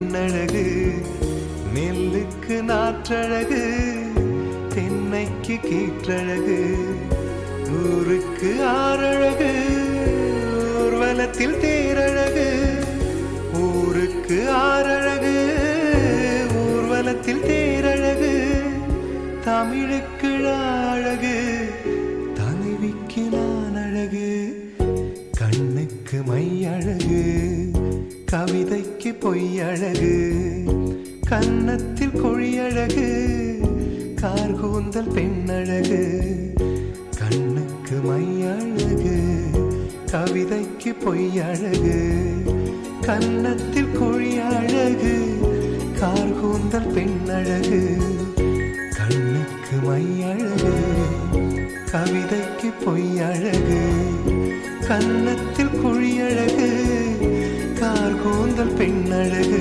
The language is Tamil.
பெண்ணழகு நெல்லுக்கு நாற்றழகு தென்னைக்கு கீற்றழகு ஊருக்கு ஆறழகு ஊர்வலத்தில் தேரழகு ஊருக்கு ஆறழகு ஊர்வலத்தில் தேரழகு தமிழுக்கு அழகு தலைவிக்கு நான் அழகு கண்ணுக்கு மை அழகு கவிதைக்கு பொய்யழகு கன்னத்தில் கொழியழகு கார்கூந்தல் பெண்ணழகு கண்ணுக்கு மையழகு கவிதைக்கு பொய்யழகு கன்னத்தில் கொழியழகு கார்கூந்தல் பெண்ணழகு கண்ணுக்கு மையழகு கவிதைக்கு பொய்யழகு கன்னத்தில் குழியழகு அழகு பெண்ணழகு.